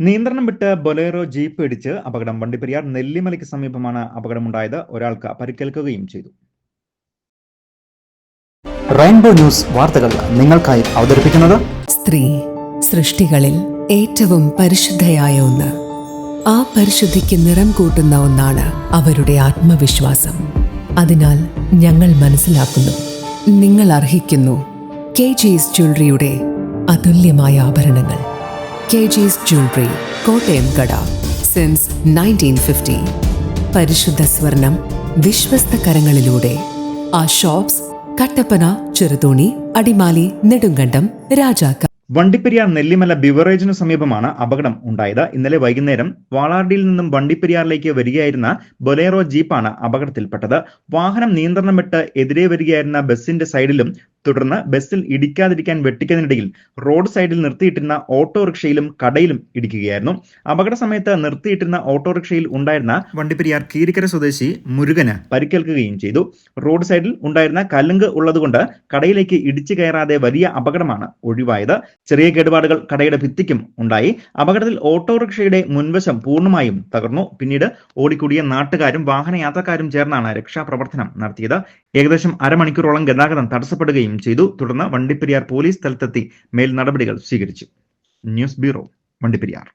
നിയന്ത്രണം വിട്ട് Bolero jeep ഇടിച്ച് അപകടം വണ്ടിപ്പെരിയാർ നെല്ലിമലയ്ക്ക് സമീപമാണ് അപകടമുണ്ടായത്. ഒരാൾക്ക് പരിക്കേൽക്കുകയും ചെയ്തു. റെയിൻബോ ന്യൂസ് വാർത്തകൾ നിങ്ങൾക്കായി അവതരിപ്പിക്കുന്നത് സ്ത്രീ സൃഷ്ടികളിൽ ഏറ്റവും പരിശുദ്ധയായ ഒന്ന്. ആ പരിശുദ്ധിക്ക് നിറം കൂട്ടുന്ന ഒന്നാണ് അവരുടെ ആത്മവിശ്വാസം. അതിനാൽ ഞങ്ങൾ മനസ്സിലാക്കുന്നു. നിങ്ങൾ അർഹിക്കുന്നു കെ ജീസ് ജ്വല്ലറിയുടെ അതുല്യമായ ആഭരണങ്ങൾ. കെ ജീസ് ജ്വല്ലറി കോട്ടയം കട സിൻസ് നയന്റീൻ ഫിഫ്റ്റി പരിശുദ്ധ സ്വർണം വിശ്വസ്ത കരങ്ങളിലൂടെ ആ ഷോപ്സ് കട്ടപ്പന ചെറുതോണി അടിമാലി നെടുങ്കണ്ടം രാജാക്ക. വണ്ടിപ്പെരിയാർ നെല്ലിമല ബിവറേജിനു സമീപമാണ് അപകടം ഉണ്ടായത്. ഇന്നലെ വൈകുന്നേരം വാളാർഡിയിൽ നിന്നും വണ്ടിപ്പെരിയാറിലേക്ക് വരികയായിരുന്ന ബൊലേറോ ജീപ്പാണ് അപകടത്തിൽപ്പെട്ടത്. വാഹനം നിയന്ത്രണം വിട്ട് എതിരെ വരികയായിരുന്ന ബസിന്റെ സൈഡിലും തുടർന്ന് ബസ്സിൽ ഇടിക്കാതിരിക്കാൻ വെട്ടിക്കുന്നതിനിടയിൽ റോഡ് സൈഡിൽ നിർത്തിയിട്ടിരുന്ന ഓട്ടോറിക്ഷയിലും കടയിലും ഇടിക്കുകയായിരുന്നു. അപകട സമയത്ത് നിർത്തിയിട്ടിരുന്ന ഓട്ടോറിക്ഷയിൽ ഉണ്ടായിരുന്ന വണ്ടിപ്പെരിയാർ കീരിക്കര സ്വദേശി മുരുകന് പരിക്കേൽക്കുകയും ചെയ്തു. റോഡ് സൈഡിൽ ഉണ്ടായിരുന്ന കലുങ്ക് ഉള്ളതുകൊണ്ട് കടയിലേക്ക് ഇടിച്ചു കയറാതെ വലിയ അപകടമാണ് ഒഴിവായത്. ചെറിയ കേടുപാടുകൾ കടയുടെ ഭിത്തിക്കും ഉണ്ടായി. അപകടത്തിൽ ഓട്ടോറിക്ഷയുടെ മുൻവശം പൂർണമായും തകർന്നു. പിന്നീട് ഓടിക്കൂടിയ നാട്ടുകാരും വാഹനയാത്രക്കാരും ചേർന്നാണ് രക്ഷാപ്രവർത്തനം നടത്തിയത്. ഏകദേശം അരമണിക്കൂറോളം ഗതാഗതം തടസ്സപ്പെടുകയും ചെയ്തു. തുടർന്ന് വണ്ടിപ്പെരിയാർ പോലീസ് സ്ഥലത്തെത്തി. മേൽ നടപടികൾ സ്വീകരിച്ചു. News bureau Vandiperiyar.